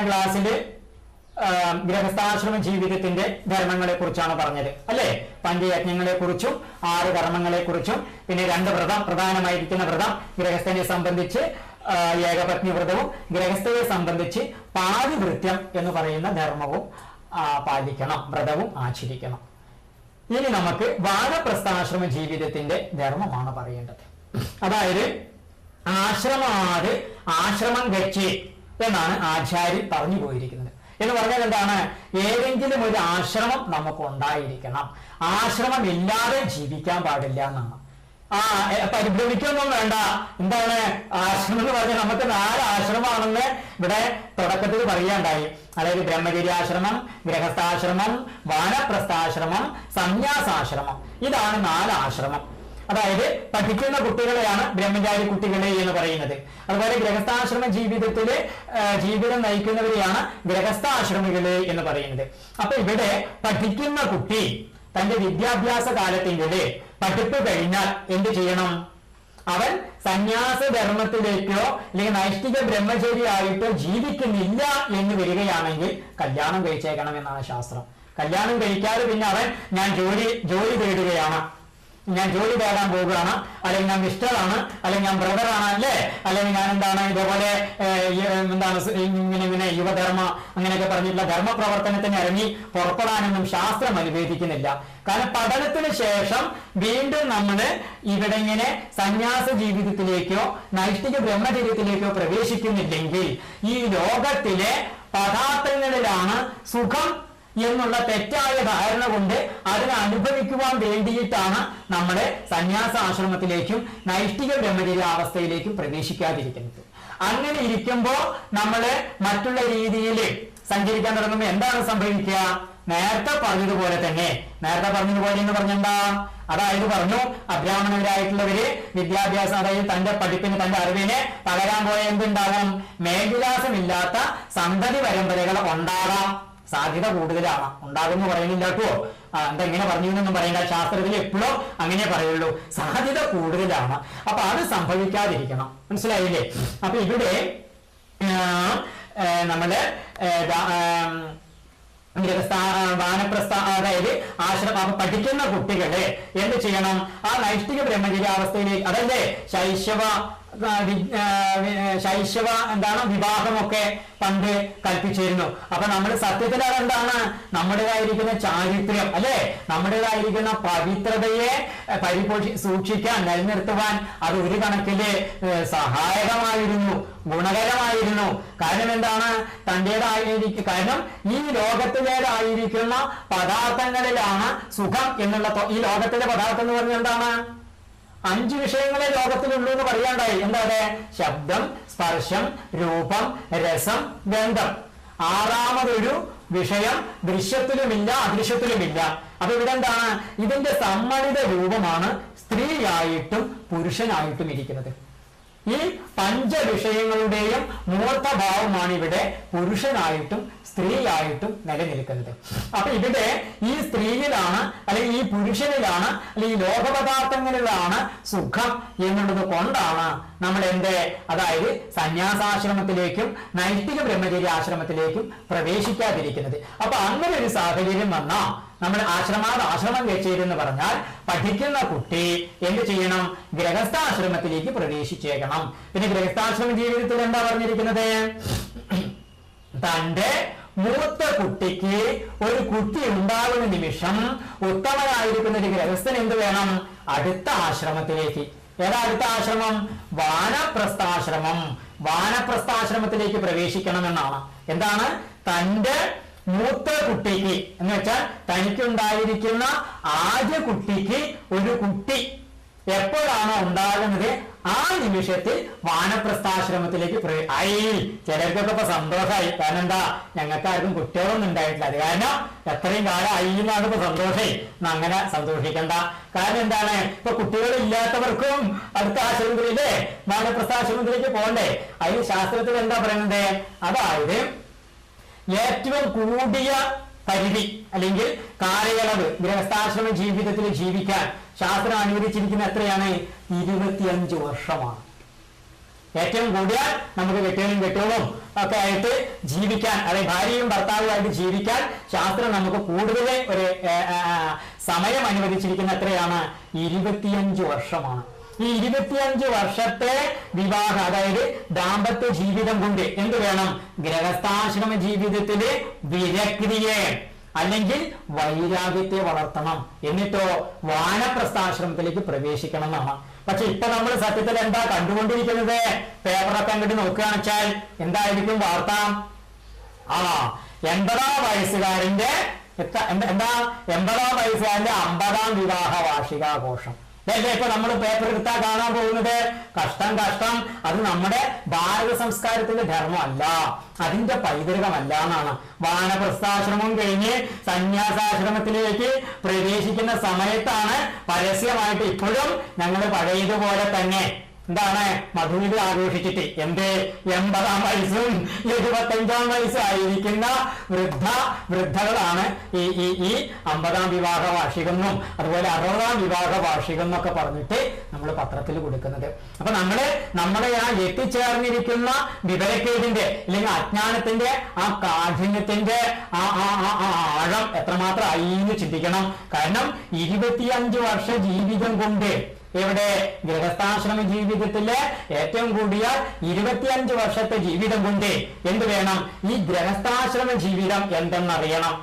കഴിഞ്ഞ ക്ലാസ്സിൽ ഗൃഹസ്ഥാശ്രമ ജീവിതത്തിന്റെ ധർമ്മങ്ങളെ കുറിച്ചാണ് പറഞ്ഞത്. അല്ലെ? പഞ്ചയജ്ഞങ്ങളെ കുറിച്ചും ആറ് കർമ്മങ്ങളെ കുറിച്ചും പിന്നെ രണ്ട് വ്രതം പ്രധാനമായിരിക്കുന്ന വ്രതം ഗൃഹസ്ഥനെ സംബന്ധിച്ച് ഏകപത്നി വ്രതവും ഗൃഹസ്ഥയെ സംബന്ധിച്ച് പാതിവൃത്യം എന്ന് പറയുന്ന ധർമ്മവും പാലിക്കണം വ്രതവും ആചരിക്കണം. ഇനി നമുക്ക് വാനപ്രസ്ഥാശ്രമ ജീവിതത്തിന്റെ ധർമ്മമാണ് പറയേണ്ടത്. അതായത് ആശ്രമാത് ആശ്രമം ഗച്ഛി എന്നാണ് ആചാര്യൻ പറഞ്ഞു പോയിരിക്കുന്നത്. എന്ന് പറഞ്ഞാൽ എന്താണ്? ഏതെങ്കിലും ഒരു ആശ്രമം നമുക്ക് ഉണ്ടായിരിക്കണം. ആശ്രമം ഇല്ലാതെ ജീവിക്കാൻ പാടില്ല എന്നാണ്. ആ പരിഭ്രമിക്കൊന്നും വേണ്ട. എന്താണ്? ആശ്രമം എന്ന് പറഞ്ഞാൽ നമുക്ക് നാല് ആശ്രമമാണെന്ന് ഇവിടെ തുടക്കത്തിൽ പറയാണ്ടായി. അതായത് ബ്രഹ്മചര്യാശ്രമം ഗൃഹസ്ഥാശ്രമം വാനപ്രസ്ഥാശ്രമം സന്യാസാശ്രമം. ഇതാണ് നാല് ആശ്രമം. അതായത് പഠിക്കുന്ന കുട്ടികളെയാണ് ബ്രഹ്മചാരി കുട്ടികളെ എന്ന് പറയുന്നത്. അതുപോലെ ഗ്രഹസ്ഥാശ്രമ ജീവിതത്തിൽ ജീവിതം നയിക്കുന്നവരെയാണ് ഗ്രഹസ്ഥാശ്രമികളെ എന്ന് പറയുന്നത്. അപ്പൊ ഇവിടെ പഠിക്കുന്ന കുട്ടി തന്റെ വിദ്യാഭ്യാസ കാലത്തിന്റെ പഠിപ്പ് കഴിഞ്ഞാൽ എന്ത് ചെയ്യണം? അവൻ സന്യാസ ധർമ്മത്തിലേക്കോ അല്ലെങ്കിൽ നൈഷ്ഠിക ബ്രഹ്മചരിയായിട്ടോ ജീവിക്കുന്നില്ല എന്ന് വരികയാണെങ്കിൽ കല്യാണം കഴിച്ചേക്കണം എന്നാണ് ശാസ്ത്രം. കല്യാണം കഴിക്കാതെ പിന്നെ അവൻ ഞാൻ ജോലി ജോലി തേടുകയാണ്. ഞാൻ ജോലി തേടാൻ പോവുകയാണ് അല്ലെങ്കിൽ ഞാൻ മിസ്റ്ററാണ്. അല്ലെങ്കിൽ ഞാൻ ബ്രദറാണ് അല്ലേ? അല്ലെങ്കിൽ ഞാൻ എന്താണ് ഇതേപോലെ എന്താണ് ഇങ്ങനെ ഇങ്ങനെ യുവധർമ്മ അങ്ങനെയൊക്കെ പറഞ്ഞിട്ടുള്ള ധർമ്മപ്രവർത്തനത്തിന് ഇറങ്ങി പുറപ്പെടാനൊന്നും ശാസ്ത്രം അനുവദിക്കുന്നില്ല. കാരണം പഠനത്തിന് ശേഷം വീണ്ടും നമ്മൾ ഇവിടെ ഇങ്ങനെ സന്യാസ ജീവിതത്തിലേക്കോ നൈഷ്ഠിക ബ്രഹ്മചര്യത്തിലേക്കോ പ്രവേശിക്കുന്നില്ലെങ്കിൽ ഈ ലോകത്തിലെ പദാർത്ഥങ്ങളിലാണ് സുഖം എന്നുള്ള തെറ്റായ ധാരണ കൊണ്ട് അതിനെ അനുഭവിക്കുവാൻ വേണ്ടിയിട്ടാണ് നമ്മുടെ സന്യാസ ആശ്രമത്തിലേക്കും നൈഷ്ഠിക ബ്രഹ്മചര്യ അവസ്ഥയിലേക്കും പ്രവേശിക്കാതിരിക്കുന്നത്. അങ്ങനെ ഇരിക്കുമ്പോൾ നമ്മൾ മറ്റുള്ള രീതിയിൽ സഞ്ചരിക്കാൻ തുടങ്ങുമ്പോൾ എന്താണ് സംഭവിക്കുക? നേരത്തെ പറഞ്ഞതുപോലെ തന്നെ നേരത്തെ പറഞ്ഞതുപോലെ എന്ന് പറഞ്ഞെന്താ അതായത് പറഞ്ഞു അബ്രാഹ്മണരായിട്ടുള്ളവര് വിദ്യാഭ്യാസം അതായത് തന്റെ പഠിപ്പിന് തന്റെ അറിവിന് പകരാൻ പോയ എന്തുണ്ടാകാം? മേൽവിലാസമില്ലാത്ത സന്തതി പരമ്പരകൾ ഉണ്ടാകാം. സാധ്യത കൂടുതലാണ്. ഉണ്ടാകുമെന്ന് പറയുന്നില്ല കേട്ടോ. ആ, എന്താ ഇങ്ങനെ പറഞ്ഞു എന്നൊന്നും പറയണ്ട. ശാസ്ത്രത്തിൽ എപ്പോഴും അങ്ങനെ പറയുള്ളൂ. സാധ്യത കൂടുതലാണ്. അപ്പൊ അത് സംഭവിക്കാതിരിക്കണം. മനസ്സിലായില്ലേ? അപ്പൊ ഇവിടെ നമ്മൾ വാനപ്രസ്ഥ അതായത് ആശ്രമം പഠിക്കുന്ന കുട്ടികളെ എന്ത് ചെയ്യണം? ആ നൈഷ്ഠിക ബ്രഹ്മചര്യ അവസ്ഥയിലേക്ക് അതല്ലേ? ശൈശവ ശൈശവ എന്താണ് വിവാഹമൊക്കെ പണ്ട് കൽപ്പിച്ചിരുന്നു. അപ്പൊ നമ്മൾ സത്യത്തിൽ അതെന്താണ്? നമ്മുടേതായിരിക്കുന്ന ചാരിത്രം അല്ലെ? നമ്മുടേതായിരിക്കുന്ന പവിത്രതയെ പരിപോഷി സൂക്ഷിക്കാൻ നിലനിർത്തുവാൻ അത് ഒരു കണക്കിൽ സഹായകമായിരുന്നു ഗുണകരമായിരുന്നു. കാരണം എന്താണ്? തന്റേതായിരിക്കും കാരണം ഈ ലോകത്തിലേതായിരിക്കുന്ന പദാർത്ഥങ്ങളിലാണ് സുഖം എന്നുള്ള ഈ ലോകത്തിലെ പദാർത്ഥം എന്ന് പറഞ്ഞാൽ എന്താണ്? അഞ്ച് വിഷയങ്ങളെ ലോകത്തിലുള്ളൂ എന്ന് പറയാണ്ടായി. എന്താണ് ശബ്ദം സ്പർശം രൂപം രസം ഗന്ധം. ആറാമതൊരു വിഷയം ദൃശ്യത്തിലുമില്ല അദൃശ്യത്തിലുമില്ല. അപ്പൊ ഇവിടെ എന്താണ്? ഇതിന്റെ സമ്മണിത രൂപമാണ് സ്ത്രീയായിട്ടും പുരുഷനായിട്ടും ഇരിക്കുന്നത്. ഈ പഞ്ചവിഷയങ്ങളുടെയും മൂർത്തഭാവമാണ് ഇവിടെ പുരുഷനായിട്ടും സ്ത്രീയായിട്ടും നിലനിൽക്കുന്നത്. അപ്പൊ ഇവിടെ ഈ സ്ത്രീയിലാണ് അല്ലെങ്കിൽ ഈ പുരുഷനിലാണ് അല്ലെങ്കിൽ ഈ ലോകപദാർത്ഥങ്ങളിലാണ് സുഖം എന്നുള്ളത് കൊണ്ടാണ് നമ്മൾ എന്ത് അതായത് സന്യാസാശ്രമത്തിലേക്കും നൈഷ്ഠിക ബ്രഹ്മചര്യ ആശ്രമത്തിലേക്കും പ്രവേശിക്കാതിരിക്കുന്നത്. അപ്പൊ അങ്ങനെ ഒരു സാഹചര്യം വന്നാ നമ്മൾ ആശ്രമാത് ആശ്രമം വെച്ചേരെന്ന് പറഞ്ഞാൽ പഠിക്കുന്ന കുട്ടി എന്ത് ചെയ്യണം? ഗ്രഹസ്ഥാശ്രമത്തിലേക്ക് പ്രവേശിച്ചേക്കണം. പിന്നെ ഗ്രഹസ്ഥാശ്രമ ജീവിതത്തിൽ എന്താ പറഞ്ഞിരിക്കുന്നത്? തന്റെ മൂത്ത കുട്ടിക്ക് ഒരു കുട്ടി ഉണ്ടാകുന്ന നിമിഷം ഉത്തമനായിരിക്കുന്ന ഒരു ഗ്രഹസ്ഥൻ എന്ത് വേണം? അടുത്ത ആശ്രമത്തിലേക്ക്. ഏതാ അടുത്ത ആശ്രമം? വാനപ്രസ്ഥാശ്രമം. വാനപ്രസ്ഥാശ്രമത്തിലേക്ക് പ്രവേശിക്കണമെന്നാണ്. എന്താണ്? തന്റെ മൂത്ത കുട്ടിക്ക്. എന്ന് വെച്ചാൽ തനിക്കുണ്ടായിരിക്കുന്ന ആദ്യ കുട്ടിക്ക് ഒരു കുട്ടി എപ്പോഴാണോ ഉണ്ടാകുന്നത് ആ നിമിഷത്തിൽ വാനപ്രസ്ഥാശ്രമത്തിലേക്ക് ആയി. ചിലർക്കൊക്കെ ഇപ്പൊ സന്തോഷമായി. കാരണം എന്താ? ഞങ്ങൾക്ക് ആർക്കും കുട്ടികളൊന്നും ഉണ്ടായിട്ടില്ല. അത് കാരണം എത്രയും കാലം ആയി എന്നാണ് ഇപ്പൊ സന്തോഷമായി അങ്ങനെ സന്തോഷിക്കണ്ട. കാരണം എന്താണ്? ഇപ്പൊ കുട്ടികളില്ലാത്തവർക്കും അടുത്ത ആശ്രമത്തിലേ വാനപ്രസ്ഥാശ്രമത്തിലേക്ക് പോകണ്ടേ. അതിന് ശാസ്ത്രത്തിൽ എന്താ പറയുന്നത്? അതായത് ഏറ്റവും കൂടിയ പരിധി അല്ലെങ്കിൽ കാലയളവ് ഗൃഹസ്ഥാശ്രമ ജീവിതത്തിൽ ജീവിക്കാൻ ശാസ്ത്രം അനുവദിച്ചിരിക്കുന്ന എത്രയാണ്? ഇരുപത്തിയഞ്ച് വർഷമാണ്. ഏറ്റവും കൂടിയാൽ നമുക്ക് കെട്ടിയനും കെട്ടിയവും ഒക്കെ ആയിട്ട് ജീവിക്കാൻ അതായത് ഭാര്യയും ഭർത്താവുമായിട്ട് ജീവിക്കാൻ ശാസ്ത്രം നമുക്ക് കൂടുതൽ ഒരു സമയം അനുവദിച്ചിരിക്കുന്ന എത്രയാണ്? ഇരുപത്തിയഞ്ച് വർഷമാണ്. ഈ ഇരുപത്തിയഞ്ച് വർഷത്തെ വിവാഹ അതായത് ദാമ്പത്യ ജീവിതം കൊണ്ട് എന്ത് വേണം? ഗൃഹസ്ഥാശ്രമ ജീവിതത്തിലെ വിരക്തിയെ അല്ലെങ്കിൽ വൈരാഗ്യത്തെ വളർത്തണം. എന്നിട്ടോ വാനപ്രസ്ഥാശ്രമത്തിലേക്ക് പ്രവേശിക്കണം എന്നാണ്. പക്ഷെ ഇപ്പൊ നമ്മൾ സത്യത്തിൽ എന്താ കണ്ടുകൊണ്ടിരിക്കുന്നത്? പേപ്പറൊക്കെ അങ്ങോട്ട് നോക്കുകയാണെന്ന് വെച്ചാൽ എന്തായിരിക്കും വാർത്ത? ആ എൺപതാം വയസ്സുകാരന്റെ എന്താ എൺപതാം വയസ്സുകാരന്റെ അമ്പതാം വിവാഹ വാർഷികാഘോഷം ഇപ്പൊ നമ്മൾ പേപ്പർ എടുത്താൽ കാണാൻ പോകുന്നത്. കഷ്ടം കഷ്ടം. അത് നമ്മുടെ ഭാരത സംസ്കാരത്തിന്റെ ധർമ്മമല്ല. അതിന്റെ പൈതൃകമല്ല എന്നാണ്. വാനപ്രസ്ഥാശ്രമം കഴിഞ്ഞ് സന്യാസാശ്രമത്തിലേക്ക് പ്രവേശിക്കുന്ന സമയത്താണ് പരസ്യമായിട്ട് ഇപ്പോഴും ഞങ്ങൾ പഴയതുപോലെ തന്നെ എന്താണ്? മധുവിധ ആഘോഷിച്ചിട്ട് എന്ത്? എൺപതാം വയസ്സും എഴുപത്തഞ്ചാം വയസ്സും ആയിരിക്കുന്ന വൃദ്ധ വൃദ്ധകളാണ് ഈ ഈ ഈ അമ്പതാം വിവാഹ വാർഷികമെന്നും അതുപോലെ അറുപതാം വിവാഹ വാർഷികം എന്നൊക്കെ പറഞ്ഞിട്ട് നമ്മൾ പത്രത്തിൽ കൊടുക്കുന്നത്. അപ്പൊ നമ്മൾ നമ്മുടെ ആ എത്തിച്ചേർന്നിരിക്കുന്ന വിവരക്കേടിന്റെ അല്ലെങ്കിൽ അജ്ഞാനത്തിന്റെ ആ കാഠിന്യത്തിന്റെ ആ ആ ആഴം എത്രമാത്രം ആയി എന്ന് ചിന്തിക്കണം. കാരണം ഇരുപത്തിയഞ്ച് വർഷ ജീവിതം കൊണ്ട് ഇവിടെ ഗൃഹസ്ഥാശ്രമ ജീവിതത്തിലെ ഏറ്റവും കൂടിയ ഇരുപത്തിയഞ്ച് വർഷത്തെ ജീവിതം കൊണ്ട് എന്ത് വേണം? ഈ ഗൃഹസ്ഥാശ്രമ ജീവിതം എന്തെന്നറിയണം.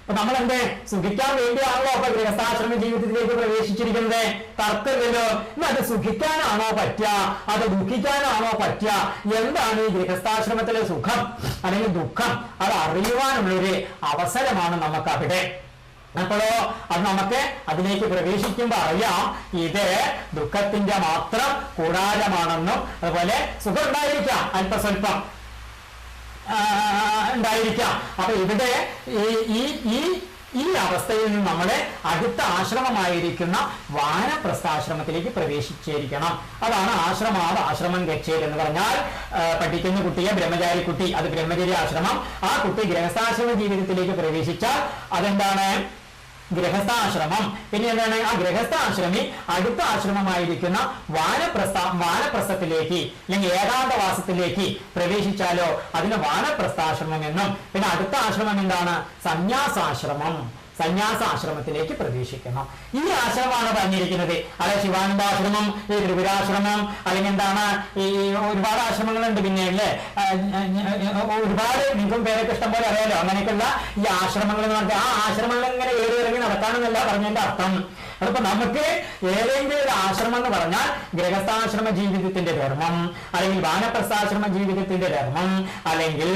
അപ്പൊ നമ്മൾ എന്ത് സുഖിക്കാൻ വേണ്ടിയാണല്ലോ അപ്പൊ ഗൃഹസ്ഥാശ്രമ ജീവിതത്തിലേക്ക് പ്രവേശിച്ചിരിക്കുന്നത്. തർക്കമില്ലല്ലോ ഇന്ന് അത് സുഖിക്കാനാണോ പറ്റുക? അത് ദുഃഖിക്കാനാണോ പറ്റുക? എന്താണ് ഈ ഗൃഹസ്ഥാശ്രമത്തിലെ സുഖം? അല്ലെങ്കിൽ ദുഃഖം? അത് അറിയുവാനുള്ളൊരു അവസരമാണ് നമുക്ക് അവിടെ അപ്പോഴോ അത് നമുക്ക് അതിലേക്ക് പ്രവേശിക്കുമ്പോൾ അറിയാം ഇത് ദുഃഖത്തിന്റെ മാത്രം കൂടാരമാണെന്നും അതുപോലെ സുഖം ഉണ്ടായിരിക്കാം അല്പസ്വല്പം ഉണ്ടായിരിക്കാം. അപ്പൊ ഇവിടെ ഈ ഈ ഈ അവസ്ഥയിൽ നിന്ന് നമ്മളെ അടുത്ത ആശ്രമമായിരിക്കുന്ന വാനപ്രസ്ഥാശ്രമത്തിലേക്ക് പ്രവേശിച്ചിരിക്കണം. അതാണ് ആശ്രമാവ് ആശ്രമം ഗച്ഛേത് എന്ന് പറഞ്ഞാൽ പഠിക്കുന്ന കുട്ടിയെ ബ്രഹ്മചാരി കുട്ടി അത് ബ്രഹ്മചര്യ ആശ്രമം ആ കുട്ടി ഗൃഹസ്ഥാശ്രമ ജീവിതത്തിലേക്ക് പ്രവേശിച്ചാൽ അതെന്താണ്? ഗൃഹസ്ഥാശ്രമം. പിന്നെ എന്താണ്? ആ ഗൃഹസ്ഥാശ്രമി അടുത്ത ആശ്രമമായിരിക്കുന്ന വാനപ്രസ്ഥ വാനപ്രസ്ഥത്തിലേക്ക് അല്ലെങ്കിൽ ഏകാന്തവാസത്തിലേക്ക് പ്രവേശിച്ചാലോ അതിന് വാനപ്രസ്ഥാശ്രമം എന്നും. പിന്നെ അടുത്ത ആശ്രമം എന്താണ്? സന്യാസാശ്രമം. സന്യാസാശ്രമത്തിലേക്ക് പ്രവേശിക്കണം ഈ ആശ്രമമാണ് പറഞ്ഞിരിക്കുന്നത്. അതെ ശിവാനന്ദാശ്രമം ഈ ത്രിപുരാശ്രമം അല്ലെങ്കിൽ എന്താണ് ഈ ഒരുപാട് ആശ്രമങ്ങളുണ്ട് പിന്നെ അല്ലേ? ഒരുപാട് നിങ്ങൾക്കും പേരൊക്കെ ഇഷ്ടം പോലെ അറിയാലോ? അങ്ങനെയൊക്കെയുള്ള ഈ ആശ്രമങ്ങൾ എന്ന് പറഞ്ഞാൽ ആ ആശ്രമങ്ങൾ ഇങ്ങനെ ഏറി ഇറങ്ങി നടക്കാനെന്നല്ല പറഞ്ഞതിന്റെ അർത്ഥം. അതിപ്പോ നമുക്ക് ഏതെങ്കിലും ഒരു ആശ്രമം എന്ന് പറഞ്ഞാൽ ഗൃഹസ്ഥാശ്രമ ജീവിതത്തിന്റെ ധർമ്മം അല്ലെങ്കിൽ വാനപ്രസ്ഥാശ്രമ ജീവിതത്തിന്റെ ധർമ്മം അല്ലെങ്കിൽ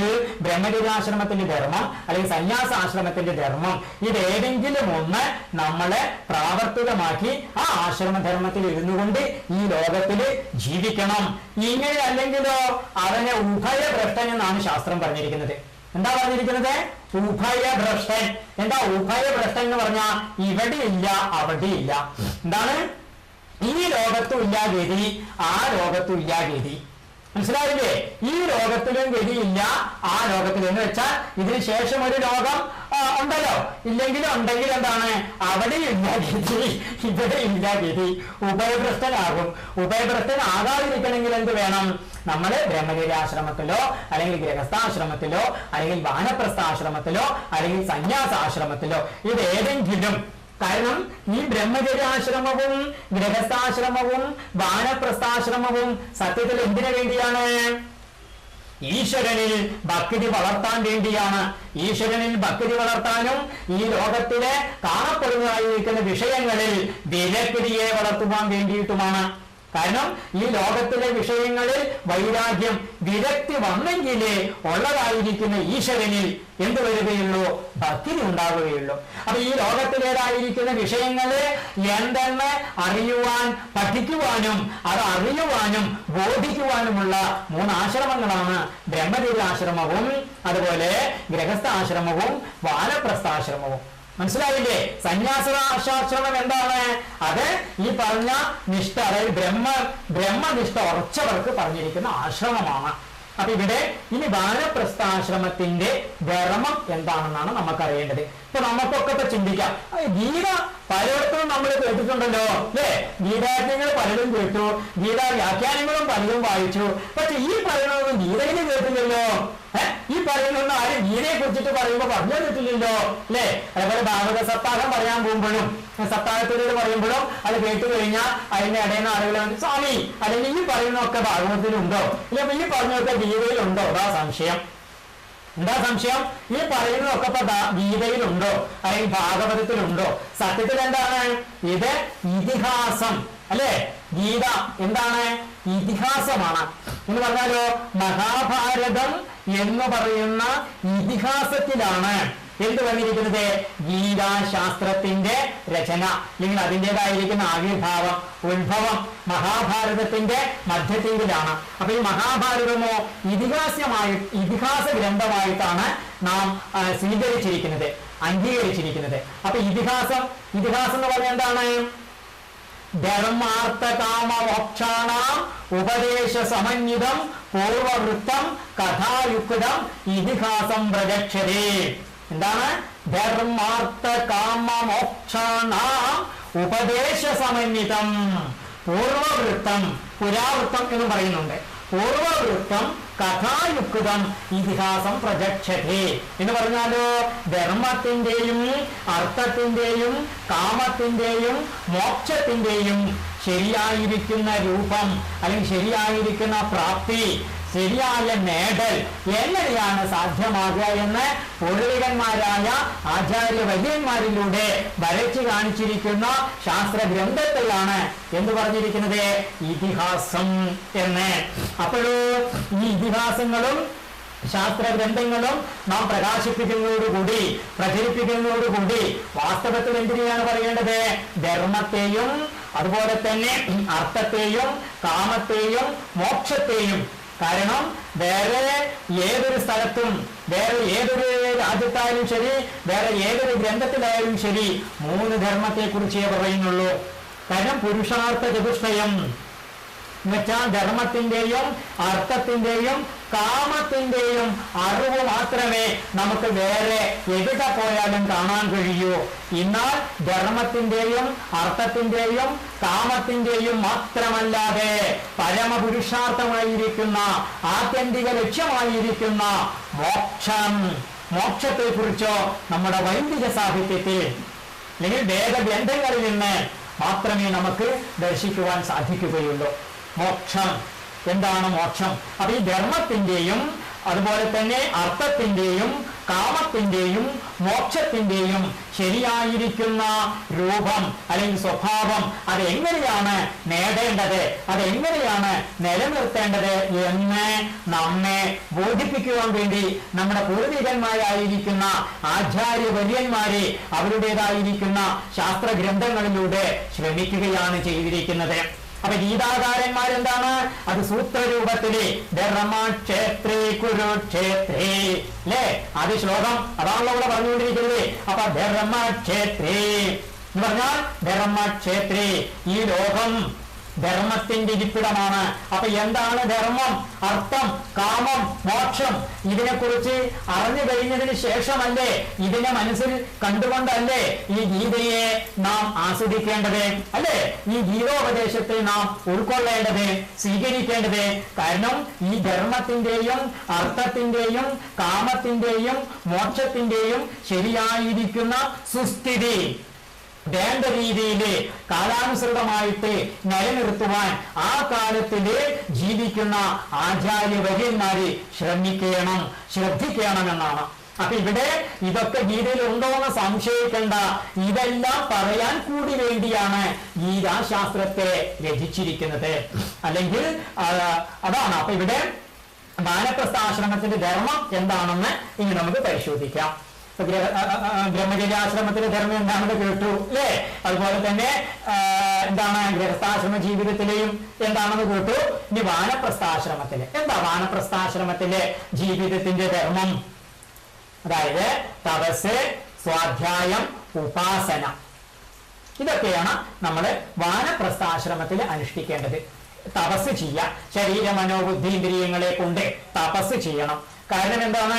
ബ്രഹ്മചര്യാശ്രമത്തിന്റെ ധർമ്മം അല്ലെങ്കിൽ സന്യാസാശ്രമത്തിന്റെ ധർമ്മം. ഇത് ഏതെങ്കിലും ഒന്ന് നമ്മളെ പ്രാവർത്തികമാക്കി ആ ആശ്രമധർമ്മത്തിൽ ഇരുന്നു കൊണ്ട് ഈ ലോകത്തിൽ ജീവിക്കണം. ഇങ്ങനെ അല്ലെങ്കിലോ അവനെ ഉഭയഭ്രഷ്ടൻ എന്നാണ് ശാസ്ത്രം പറഞ്ഞിരിക്കുന്നത്. എന്താ പറഞ്ഞിരിക്കുന്നത്? ഉഭയഭ്രഷ്ടൻ എന്താ ഉഭയഭ്രഷ്ടൻ എന്ന് പറഞ്ഞാ? ഇവിടെ ഇല്ല അവിടെ ഇല്ല എന്താണ്? ഈ ലോകത്തും ഇല്ല ഗതി ആ ലോകത്തും ഇല്ല ഗതി. മനസ്സിലായില്ലേ? ഈ ലോകത്തിലും ഇല്ല ആ ലോകത്തിൽ എന്ന് വെച്ചാൽ ഇതിന് ശേഷം ഒരു ലോകം ഉണ്ടല്ലോ. ഇല്ലെങ്കിലും ഉണ്ടെങ്കിൽ എന്താണ്? അവിടെ ഇല്ല ഗതി ഇവിടെ ഇല്ല ഗതി. ഉഭയഭ്രഷ്ടനാകും. ഉഭയഭ്രഷ്ടൻ ആകാതിരിക്കണമെങ്കിൽ എന്ത് വേണം? നമ്മൾ ബ്രഹ്മചര്യാശ്രമത്തിലോ അല്ലെങ്കിൽ ഗൃഹസ്ഥാശ്രമത്തിലോ അല്ലെങ്കിൽ വാനപ്രസ്ഥാശ്രമത്തിലോ അല്ലെങ്കിൽ സന്യാസാശ്രമത്തിലോ ഇത് ഏതെങ്കിലും കാരണം ഈ ബ്രഹ്മചര്യാശ്രമവും ഗൃഹസ്ഥാശ്രമവും വാനപ്രസ്ഥാശ്രമവും സത്യത്തിൽ എന്തിനു വേണ്ടിയാണ്? ഈശ്വരനിൽ ഭക്തി വളർത്താൻ വേണ്ടിയാണ്. ഈശ്വരനിൽ ഭക്തി വളർത്താനും ഈ ലോകത്തിലെ കാണപ്പെടുന്നതായിരിക്കുന്ന വിഷയങ്ങളിൽ വിലക്കിടിയെ വളർത്തുവാൻ വേണ്ടിയിട്ടുമാണ്. കാരണം ഈ ലോകത്തിലെ വിഷയങ്ങളിൽ വൈരാഗ്യം വിരക്തി വന്നെങ്കിലേ ഉള്ളതായിരിക്കുന്ന ഈശ്വരനിൽ എന്ത് വരികയുള്ളൂ? ഭക്തി ഉണ്ടാവുകയുള്ളൂ. അപ്പൊ ഈ ലോകത്തിലേതായിരിക്കുന്ന വിഷയങ്ങളെ എന്തെന്ന് അറിയുവാൻ പഠിക്കുവാനും അത് അറിയുവാനും ബോധിക്കുവാനുമുള്ള മൂന്ന് ആശ്രമങ്ങളാണ് ബ്രഹ്മചര്യാശ്രമവും അതുപോലെ ഗൃഹസ്ഥാശ്രമവും വാനപ്രസ്ഥാശ്രമവും. മനസ്സിലായില്ലേ? സന്യാസാശ്രമം എന്താണ്? അത് ഈ പറഞ്ഞ നിഷ്ഠ അതായത് ബ്രഹ്മ ബ്രഹ്മനിഷ്ഠ ഉറച്ചവർക്ക് പറഞ്ഞിരിക്കുന്ന ആശ്രമമാണ്. അപ്പൊ ഇവിടെ ഇനി വാനപ്രസ്ഥാശ്രമത്തിന്റെ ധർമ്മം എന്താണെന്നാണ് നമുക്ക് അറിയേണ്ടത് ഇപ്പൊ നമുക്കൊക്കെ ഇപ്പൊ ചിന്തിക്കാം ഗീത പലയിടത്തും നമ്മൾ കേട്ടിട്ടുണ്ടല്ലോ. അല്ലേ? ഗീതാജ്ഞങ്ങൾ പലരും കേട്ടു. ഗീതാ വ്യാഖ്യാനങ്ങളും പലരും വായിച്ചു. പക്ഷെ ഈ പറയുന്നതൊന്നും ഗീതയിൽ കേട്ടില്ലല്ലോ. ഈ പറയുന്നൊന്നും ആരും ഗീതയെ കുറിച്ചിട്ട് പറയുമ്പോൾ പറഞ്ഞു കേട്ടില്ലല്ലോ. അല്ലേ? അതേപോലെ ഭാഗവത സപ്താഹം പറയാൻ പോകുമ്പോഴും സപ്താഹത്തിലൂടെ പറയുമ്പോഴും അത് കേട്ടു കഴിഞ്ഞാൽ അതിന്റെ ഇടയിൽ നിന്ന് ആളുകൾ സ്വാമി അല്ലെങ്കിൽ ഈ പറയുന്നൊക്കെ ഭാഗവതത്തിലുണ്ടോ? ഇല്ല ഈ പറഞ്ഞൊക്കെ ഗീതയിലുണ്ടോ? അതാ സംശയം. എന്താ സംശയം? ഈ പറയുന്നതൊക്കെ ഇപ്പൊ ഗീതയിലുണ്ടോ? അല്ലെങ്കിൽ ഭാഗവതത്തിലുണ്ടോ? സത്യത്തിൽ എന്താണ്? ഇത് ഇതിഹാസം. അല്ലെ? ഗീത എന്താണ്? ഇതിഹാസമാണ്. എന്ന് പറഞ്ഞാലോ മഹാഭാരതം എന്ന് പറയുന്ന ഇതിഹാസത്തിലാണ്. എന്ത് വന്നിരിക്കുന്നത്? ഗീതാശാസ്ത്രത്തിന്റെ രചന. അല്ലെങ്കിൽ അതിന്റെതായിരിക്കുന്ന ആവിർഭാവം ഉത്ഭവം മഹാഭാരതത്തിന്റെ മധ്യത്തിങ്കിലാണ്. അപ്പൊ ഈ മഹാഭാരതമോ ഇതിഹാസ്യമായി ഇതിഹാസ ഗ്രന്ഥമായിട്ടാണ് നാം സ്വീകരിച്ചിരിക്കുന്നത് അംഗീകരിച്ചിരിക്കുന്നത്. അപ്പൊ ഇതിഹാസം ഇതിഹാസം എന്ന് പറഞ്ഞാൽ എന്താണ്? ധർമാർത്ഥകാമോക്ഷാണാം ഉപദേശ സമന്വിതം പൂർവവൃത്തം കഥായുക്തം ഇതിഹാസം പ്രജക്ഷരേ എന്താണ്? ധർമാർത്ഥ കാമ മോക്ഷണ ഉപദേശ സമന്വിതം പൂർവവൃത്തം പുരാവൃത്തം എന്ന് പറയുന്നുണ്ട്. പൂർവവൃത്തം കഥായുക്തം ഇതിഹാസം പ്രജക്ഷതേ. എന്ന് പറഞ്ഞാലോ ധർമ്മത്തിന്റെയും അർത്ഥത്തിന്റെയും കാമത്തിന്റെയും മോക്ഷത്തിന്റെയും ശരിയായിരിക്കുന്ന രൂപം അല്ലെങ്കിൽ ശരിയായിരിക്കുന്ന പ്രാപ്തി ശരിയായ നേടൽ എങ്ങനെയാണ് സാധ്യമാകുക എന്ന് പൂർവികന്മാരായ ആചാര്യ വൈദ്യന്മാരിലൂടെ വരച്ചു കാണിച്ചിരിക്കുന്ന ശാസ്ത്ര ഗ്രന്ഥത്തിലാണ് എന്ത് പറഞ്ഞിരിക്കുന്നത്? ഇതിഹാസം എന്ന്. അപ്പോഴോ ഈ ഇതിഹാസങ്ങളും ശാസ്ത്ര ഗ്രന്ഥങ്ങളും നാം പ്രകാശിപ്പിക്കുന്നതോടുകൂടി പ്രചരിപ്പിക്കുന്നതോടുകൂടി വാസ്തവത്തിൽ എന്തിനെയാണ് പറയേണ്ടത്? ധർമ്മത്തെയും അതുപോലെ തന്നെ അർത്ഥത്തെയും കാമത്തെയും മോക്ഷത്തെയും കാരണം വേറെ ഏതൊരു സ്ഥലത്തും വേറെ ഏതൊരു രാജ്യത്തായാലും ശരി വേറെ ഏതൊരു ഗ്രന്ഥത്തിലായാലും ശരി മൂന്ന് ധർമ്മത്തെ കുറിച്ചേ പറയുന്നുള്ളൂ. കാരണം പുരുഷാർത്ഥ ചതുഷ്ടയം എന്നുവെച്ചാൽ ധർമ്മത്തിന്റെയും അർത്ഥത്തിന്റെയും കാമത്തിന്റെയും അറിവ് മാത്രമേ നമുക്ക് വേറെ എവിടെ പോയാലും കാണാൻ കഴിയൂ. എന്നാൽ ധർമ്മത്തിന്റെയും അർത്ഥത്തിന്റെയും കാമത്തിന്റെയും മാത്രമല്ലാതെ പരമപുരുഷാർത്ഥമായിരിക്കുന്ന ആത്യന്തിക ലക്ഷ്യമായിരിക്കുന്ന മോക്ഷം മോക്ഷത്തെ കുറിച്ചോ നമ്മുടെ വൈദിക സാഹിത്യത്തിൽ അല്ലെങ്കിൽ വേദഗ്രന്ഥങ്ങളിൽ നിന്ന് മാത്രമേ നമുക്ക് ദർശിക്കുവാൻ സാധിക്കുകയുള്ളൂ. മോക്ഷം. എന്താണ് മോക്ഷം? അപ്പൊ ഈ ധർമ്മത്തിന്റെയും അതുപോലെ തന്നെ അർത്ഥത്തിന്റെയും കാമത്തിന്റെയും മോക്ഷത്തിന്റെയും ശരിയായിരിക്കുന്ന രൂപം അല്ലെങ്കിൽ സ്വഭാവം അത് എങ്ങനെയാണ് നേടേണ്ടത്? അത് എങ്ങനെയാണ് നിലനിർത്തേണ്ടത് എന്ന് നമ്മെ ബോധിപ്പിക്കുവാൻ വേണ്ടി നമ്മുടെ പൂർവികന്മാരായിരിക്കുന്ന ആചാര്യ വര്യന്മാരെ അവരുടേതായിരിക്കുന്ന ശാസ്ത്ര ഗ്രന്ഥങ്ങളിലൂടെ ശ്രമിക്കുകയാണ് ചെയ്തിരിക്കുന്നത്. അപ്പൊ ഗീതാകാരന്മാരെന്താണ്? അത് സൂത്രരൂപത്തിൽ ധർമ്മക്ഷേത്രേ കുരുക്ഷേത്രേ അല്ലേ ആദ്യ ശ്ലോകം അതാണല്ലോ ഇവിടെ പറഞ്ഞുകൊണ്ടിരിക്കുന്നത്. അപ്പൊ ധർമ്മക്ഷേത്രേ എന്ന് പറഞ്ഞാൽ ധർമ്മക്ഷേത്രേ ഈ ലോകം ധർമ്മത്തിന്റെ ഇരിപ്പിടമാണ്. അപ്പൊ എന്താണ് ധർമ്മം? അർത്ഥം കാമം മോക്ഷം. ഇതിനെക്കുറിച്ച് അറിഞ്ഞു കഴിഞ്ഞതിന് ശേഷമല്ലേ ഇതിനെ മനസ്സിൽ കണ്ടുകൊണ്ടല്ലേ ഈ ഗീതയെ നാം ആസ്വദിക്കേണ്ടത്? അല്ലേ? ഈ ഗീതോപദേശത്തെ നാം ഉൾക്കൊള്ളേണ്ടത് സ്വീകരിക്കേണ്ടത്. കാരണം ഈ ധർമ്മത്തിന്റെയും അർത്ഥത്തിന്റെയും കാമത്തിന്റെയും മോക്ഷത്തിന്റെയും ശരിയായിരിക്കുന്ന സുസ്ഥിതി. വേണ്ട രീതിയിൽ കാലാനുസൃതമായിട്ട് നിലനിർത്തുവാൻ ആ കാലത്തിൽ ജീവിക്കുന്ന ആചാര്യവര്യന്മാര് ശ്രമിക്കണം ശ്രദ്ധിക്കണം എന്നാണ് അപ്പൊ ഇവിടെ ഇതൊക്കെ ഗീതയിൽ ഉണ്ടോ എന്ന് സംശയിക്കേണ്ട. ഇതെല്ലാം പറയാൻ കൂടി വേണ്ടിയാണ് ഗീതാശാസ്ത്രത്തെ രചിച്ചിരിക്കുന്നത്. അല്ലെങ്കിൽ അതാണ്. അപ്പൊ ഇവിടെ ബാലപ്രസ്ഥാശ്രമത്തിന്റെ ധർമ്മം എന്താണെന്ന് ഇനി നമുക്ക് പരിശോധിക്കാം. ബ്രഹ്മചര്യാശ്രമത്തിലെ ധർമ്മം എന്താണെന്ന് കേട്ടു അല്ലേ? അതുപോലെ തന്നെ എന്താണ് ഗൃഹസ്ഥാശ്രമ ജീവിതത്തിലെയും എന്താണെന്ന് കേട്ടു? ഇനി വാനപ്രസ്ഥാശ്രമത്തിലെ. എന്താ വാനപ്രസ്ഥാശ്രമത്തിലെ ജീവിതത്തിന്റെ ധർമ്മം? അതായത് തപസ് സ്വാധ്യായം ഉപാസന. ഇതൊക്കെയാണ് നമ്മൾ വാനപ്രസ്ഥാശ്രമത്തിൽ അനുഷ്ഠിക്കേണ്ടത്. തപസ് ചെയ്യ. ശരീര മനോബുദ്ധി ഇന്ദ്രിയങ്ങളെ കൊണ്ട് തപസ് ചെയ്യണം. കാരണം എന്താണ്?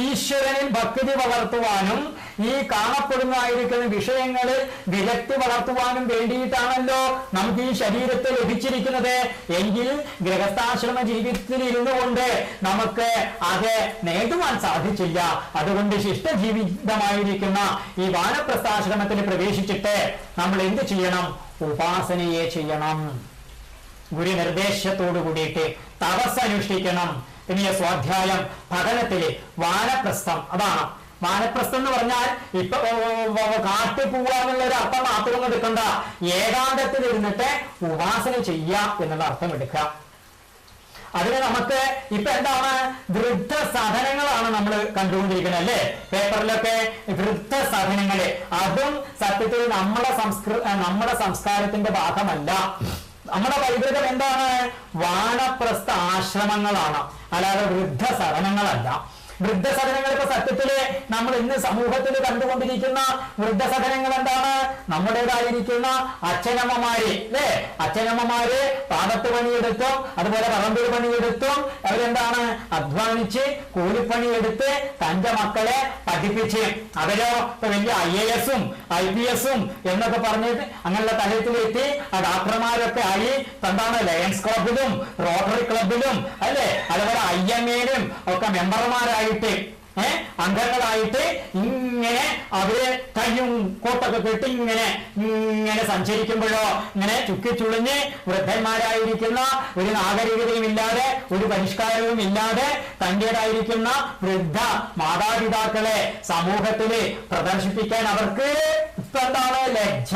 ഈശ്വരനിൽ ഭക്തി വളർത്തുവാനും ഈ കാണപ്പെടുന്നതായിരിക്കുന്ന വിഷയങ്ങളിൽ വിരക്തി വളർത്തുവാനും വേണ്ടിയിട്ടാണല്ലോ നമുക്ക് ഈ ശരീരത്തെ ലഭിച്ചിരിക്കുന്നത്. എങ്കിൽ ഗൃഹസ്ഥാശ്രമ ജീവിതത്തിൽ ഇരുന്നു കൊണ്ട് നമുക്ക് അത് നേടുവാൻ സാധിച്ചില്ല. അതുകൊണ്ട് ശിഷ്ട ജീവിതമായിരിക്കുന്ന ഈ വാനപ്രസ്ഥാശ്രമത്തിൽ പ്രവേശിച്ചിട്ട് നമ്മൾ എന്ത് ചെയ്യണം? ഉപാസനയെ ചെയ്യണം. ഗുരു നിർദ്ദേശത്തോടു കൂടിയിട്ട് തപസ് അനുഷ്ഠിക്കണം പിന്നെ സ്വാധ്യായം? പഠനത്തിലെ വാനപ്രസ്ഥം. അതാണ്. വാനപ്രസ്ഥം എന്ന് പറഞ്ഞാൽ ഇപ്പൊ കാട്ടി പോവുക എന്നുള്ള ഒരു അർത്ഥം മാത്രം എടുക്കണ്ട. ഏകാന്തത്തിൽ ഇരുന്നിട്ട് ഉപാസന ചെയ്യുക എന്നുള്ള അർത്ഥം എടുക്കുക. അതിന് നമുക്ക് ഇപ്പൊ എന്താണ്? വൃദ്ധ സാധനങ്ങളാണ് നമ്മൾ കണ്ടുകൊണ്ടിരിക്കുന്നത് അല്ലേ? പേപ്പറിലൊക്കെ വൃദ്ധ സാധനങ്ങൾ അതും സത്യത്തിൽ നമ്മുടെ സംസ്കൃ നമ്മുടെ സംസ്കാരത്തിന്റെ ഭാഗമല്ല. നമ്മുടെ പൈതൃകം എന്താണ്? വാനപ്രസ്ഥ ആശ്രമങ്ങളാണ്. അല്ലാതെ വൃദ്ധ സദനങ്ങളല്ല. വൃദ്ധസദനങ്ങൾ ഇപ്പൊ സത്യത്തിൽ നമ്മൾ ഇന്ന് സമൂഹത്തിൽ കണ്ടുകൊണ്ടിരിക്കുന്ന വൃദ്ധസദനങ്ങൾ എന്താണ് നമ്മുടേതായിരിക്കുന്ന അച്ഛനമ്മമാര് അല്ലേ? അച്ഛനമ്മമാര് പാടത്ത് പണിയെടുത്തും അതുപോലെ പറമ്പിൽ പണിയെടുത്തും അവരെന്താണ്? അധ്വാനിച്ച് കൂലിപ്പണിയെടുത്ത് തന്റെ മക്കളെ പഠിപ്പിച്ച്. അവരോ ഇപ്പൊ വലിയ ഐ എ എസും ഐ പി എസും എന്നൊക്കെ പറഞ്ഞിട്ട് അങ്ങനെയുള്ള തലത്തിലെത്തി ആ ഡോക്ടർമാരൊക്കെ ആയി എന്താണ് ലയൺസ് ക്ലബിലും റോട്ടറി ക്ലബിലും അല്ലേ? അതുപോലെ ഐ എം എയിലും ഒക്കെ മെമ്പർമാരായിട്ട് ഏഹ് അംഗങ്ങളായിട്ട് ഇങ്ങനെ അവർ കയ്യും കോട്ടൊക്കെ കെട്ടി ഇങ്ങനെ ഇങ്ങനെ സഞ്ചരിക്കുമ്പോഴോ ഇങ്ങനെ ചുക്കി ചുക്കിച്ചുളിഞ്ഞ് വൃദ്ധന്മാരായിരിക്കുന്ന ഒരു നാഗരികതയും ഇല്ലാതെ ഒരു പരിഷ്കാരവും ഇല്ലാതെ തന്റേതായിരിക്കുന്ന വൃദ്ധ മാതാപിതാക്കളെ സമൂഹത്തിൽ പ്രദർശിപ്പിക്കാൻ അവർക്ക് ഇപ്പൊ എന്താണ്? ലജ്ജ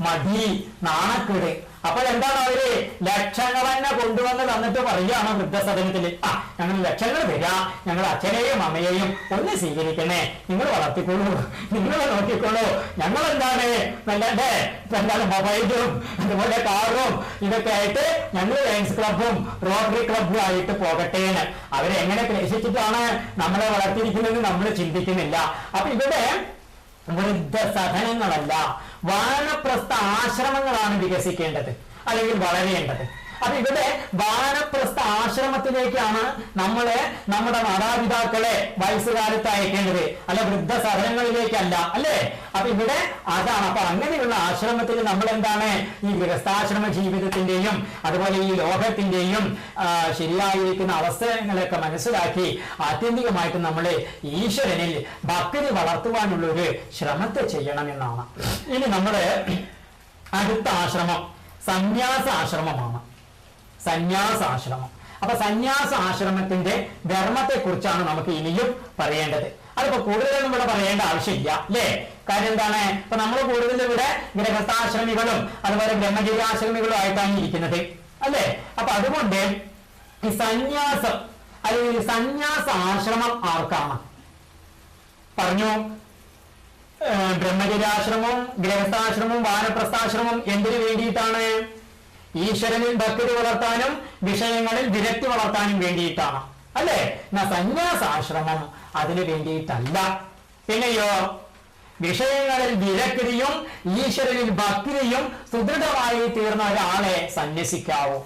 മടി നാണക്കേട്. അപ്പോൾ എന്താണ് അവർ? ലക്ഷങ്ങൾ തന്നെ കൊണ്ടുവന്ന് തന്നിട്ട് പറയുകയാണ് വൃദ്ധസദനത്തിൽ ആ ഞങ്ങൾ ലക്ഷങ്ങൾ തരാം. ഞങ്ങൾ അച്ഛനെയും അമ്മയെയും ഒന്ന് സ്വീകരിക്കണേ. നിങ്ങൾ വളർത്തിക്കോളൂ. നിങ്ങൾ നോക്കിക്കോളൂ. ഞങ്ങൾ എന്താണ് നല്ല എന്താണ് മൊബൈലും അതുപോലെ കാറും ഇതൊക്കെ ആയിട്ട് ഞങ്ങൾ ലയൻസ് ക്ലബും റോട്ടറി ക്ലബും ആയിട്ട് പോകട്ടെ എന്ന്. അവരെങ്ങനെ ക്ലേശിച്ചിട്ടാണ് നമ്മളെ വളർത്തിയിരിക്കുന്നത് നമ്മൾ ചിന്തിക്കുന്നില്ല. അപ്പൊ ഇവിടെ വൃദ്ധസദനങ്ങളല്ല വാനപ്രസ്ഥ ആശ്രമങ്ങളാണ് വികസിക്കേണ്ടത് അല്ലെങ്കിൽ വളരേണ്ടത്. അപ്പൊ ഇവിടെ വാനപ്രസ്ഥ ആശ്രമത്തിലേക്കാണ് നമ്മളെ നമ്മുടെ മാതാപിതാക്കളെ വയസ്സുകാലത്ത് അയക്കേണ്ടത്. അല്ല വൃദ്ധസദനങ്ങളിലേക്കല്ല അല്ലേ? അപ്പൊ ഇവിടെ അതാണ്. അപ്പൊ അങ്ങനെയുള്ള ആശ്രമത്തിൽ നമ്മൾ എന്താണ് ഈ ഗൃഹസ്ഥാശ്രമ ജീവിതത്തിന്റെയും അതുപോലെ ഈ ലോകത്തിന്റെയും ശരിയായിരിക്കുന്ന അവസരങ്ങളൊക്കെ മനസ്സിലാക്കി ആത്യന്തികമായിട്ട് നമ്മൾ ഈശ്വരനിൽ ഭക്തി വളർത്തുവാനുള്ള ഒരു ശ്രമത്തെ ചെയ്യണമെന്നാണ്. ഇനി നമ്മുടെ അടുത്ത ആശ്രമം സന്യാസ ആശ്രമമാണ് സന്യാസ ആശ്രമം അപ്പൊ സന്യാസ ആശ്രമത്തിന്റെ ധർമ്മത്തെ കുറിച്ചാണ് നമുക്ക് ഇനിയും പറയേണ്ടത്. അതിപ്പോ കൂടുതലൊന്നും ഇവിടെ പറയേണ്ട ആവശ്യമില്ല അല്ലേ? കാര്യം എന്താണ്? ഇപ്പൊ നമ്മൾ കൂടുതൽ ഇവിടെ ഗൃഹസ്ഥാശ്രമികളും അതുപോലെ ബ്രഹ്മചര്യാശ്രമികളും ആയിട്ടാണ് ഇരിക്കുന്നത് അല്ലേ? അപ്പൊ അതുകൊണ്ട് ഈ സന്യാസം അല്ലെങ്കിൽ സന്യാസ ആശ്രമം ആർക്കാണ്? പറഞ്ഞു? ബ്രഹ്മചര്യാശ്രമവും ഗൃഹസ്ഥാശ്രമവും വാനപ്രസ്ഥാശ്രമവും എന്തിനു വേണ്ടിയിട്ടാണ്? ഈശ്വരനിൽ ഭക്തി വളർത്താനും വിഷയങ്ങളിൽ വിരക്തി വളർത്താനും വേണ്ടിയിട്ടാണ്. അല്ലേ? എന്നാ സന്യാസാശ്രമം അതിനു വേണ്ടിയിട്ടല്ല. പിന്നെയോ വിഷയങ്ങളിൽ വിരക്തിയും ഈശ്വരനിൽ ഭക്തിയും സുദൃഢമായി തീർന്ന ഒരാളെ സന്യസിക്കാവൂ.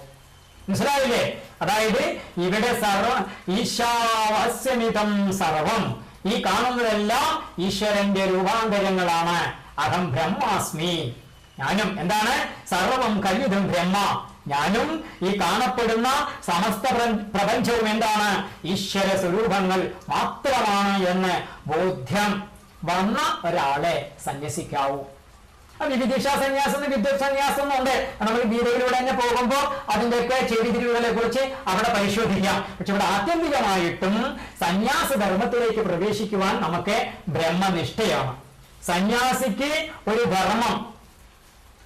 മനസ്സിലായില്ലേ? അതായത് ഇവിടെ സർവ ഈശാവസ്യമിതം സർവം. ഈ കാണുന്നതെല്ലാം ഈശ്വരന്റെ രൂപാന്തരങ്ങളാണ്. അഹം ബ്രഹ്മാസ്മി. ഞാനും എന്താണ്? സർവം കല്യുധം ബ്രഹ്മ. ഞാനും ഈ കാണപ്പെടുന്ന സമസ്ത പ്രപഞ്ചവും എന്താണ്? ഈശ്വര സ്വരൂപങ്ങൾ മാത്രമാണ് എന്ന് ബോധ്യം വന്ന ഒരാളെ സന്യസിക്കാവൂ. വിദിഷ സന്യാസം വിദ്യുത് സന്യാസം എന്നുണ്ട് നമ്മൾ ഗീതയിലൂടെ തന്നെ പോകുമ്പോൾ അതിന്റെയൊക്കെ ചേരിതിരിവുകളെ കുറിച്ച് അവിടെ പരിശോധിക്കാം. പക്ഷെ ഇവിടെ ആത്യന്തികമായിട്ടും സന്യാസ ധർമ്മത്തിലേക്ക് പ്രവേശിക്കുവാൻ നമുക്ക് ബ്രഹ്മനിഷ്ഠയാണ്. സന്യാസിക്ക് ഒരു ധർമ്മം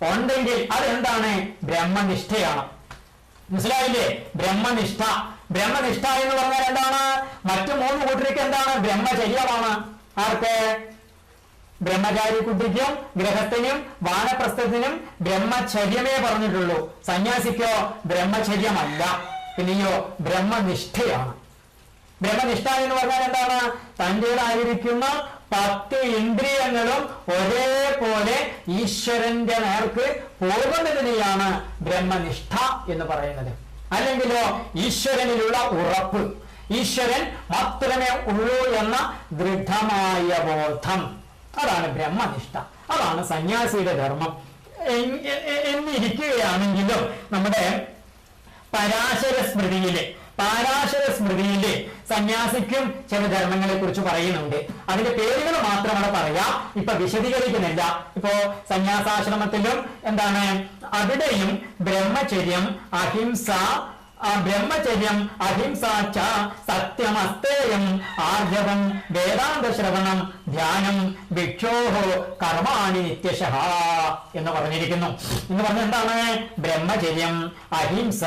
ഉണ്ടെങ്കിൽ അതെന്താണ്? ബ്രഹ്മനിഷ്ഠയാണ്. മനസ്സിലായില്ലേ? ബ്രഹ്മനിഷ്ഠ. ബ്രഹ്മനിഷ്ഠ എന്ന് പറഞ്ഞാൽ എന്താണ്? മറ്റു മൂന്ന് കുട്ടികൾക്ക് എന്താണ്? ബ്രഹ്മചര്യമാണ്. ആർക്ക്? ബ്രഹ്മചാരി കുട്ടിക്കും ഗ്രഹത്തിനും വാനപ്രസ്ഥത്തിനും ബ്രഹ്മചര്യമേ പറഞ്ഞിട്ടുള്ളൂ. സന്യാസിക്കോ? ബ്രഹ്മചര്യമല്ല. പിന്നെയോ ബ്രഹ്മനിഷ്ഠയാണ്. ബ്രഹ്മനിഷ്ഠ എന്ന് പറഞ്ഞാൽ എന്താണ്? തന്റേതായിരിക്കുന്ന പത്ത് ഇന്ദ്രിയങ്ങളും ഒരേപോലെ ഈശ്വരന്റെ നേർക്ക് പോകുന്നതിനെയാണ് ബ്രഹ്മനിഷ്ഠ എന്ന് പറയുന്നത്. അല്ലെങ്കിലോ ഈശ്വരനിലുള്ള ഉറപ്പ്. ഈശ്വരൻ മാത്രമേ ഉള്ളൂ എന്ന ദൃഢമായ ബോധം. അതാണ് ബ്രഹ്മനിഷ്ഠ. അതാണ് സന്യാസിയുടെ ധർമ്മം. എന്നിരിക്കുകയാണെങ്കിലും നമ്മുടെ പരാശര സ്മൃതിയിലെ പാരാശര സ്മൃതിയിലെ സന്യാസിക്കും ചില ധർമ്മങ്ങളെ കുറിച്ച് പറയുന്നുണ്ട്. അതിന്റെ പേരുകൾ മാത്രമാണ് പറയാ. ഇപ്പൊ വിശദീകരിക്കുന്നില്ല. ഇപ്പോ സന്യാസാശ്രമത്തിലും എന്താണ്? അവിടെയും ബ്രഹ്മചര്യം അഹിംസ ബ്രഹ്മചര്യം അഹിംസ സത്യമസ്തേയം ആർജവം വേദാന്തശ്രവണം ധ്യാനം ഭിക്ഷോഹോ കർമാണി എന്ന് പറഞ്ഞിരിക്കുന്നു. എന്ന് പറഞ്ഞ എന്താണ്? ബ്രഹ്മചര്യം അഹിംസ